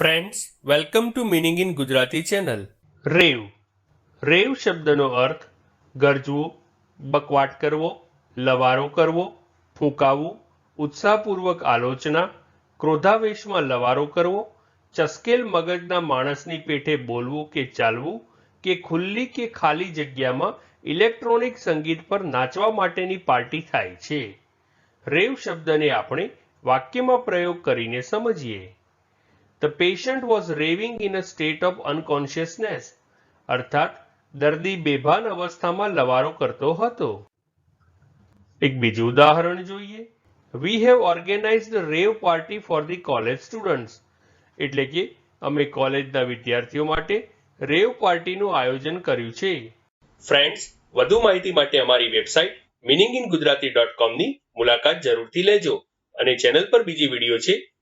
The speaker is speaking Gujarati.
Friends welcome to meaning in Gujarati channel rave. Rave શબ્દનો અર્થ ગરજવું, બકવાટ કરવો, લવારો કરવો, ફૂંકાવવું, ઉત્સાહપૂર્વક આલોચના, ક્રોધાવેશમાં લવારો કરવો, ચસ્કેલ મગજના માણસની પેઠે બોલવું કે ચાલવું, કે ખુલ્લી કે ખાલી જગ્યામાં ઇલેક્ટ્રોનિક સંગીત પર નાચવા માટેની પાર્ટી થાય છે. રેવ શબ્દને આપણે વાક્યમાં પ્રયોગ કરીને સમજીએ. The patient was raving in a state of unconsciousness અર્થાત દર્દી બેભાન અવસ્થામાં લવારો કરતો હતો એક બીજું ઉદાહરણ જોઈએ we have organized rave party for the college students એટલે કે અમે કોલેજના વિદ્યાર્થીઓ માટે રેવ પાર્ટીનું આયોજન કર્યું છે ફ્રેન્ડ્સ વધુ માહિતી માટે અમારી website meaning in Gujarati dot કોમની મુલાકાત જરૂરથી લેજો અને ચેનલ પર બીજી વીડિયો છે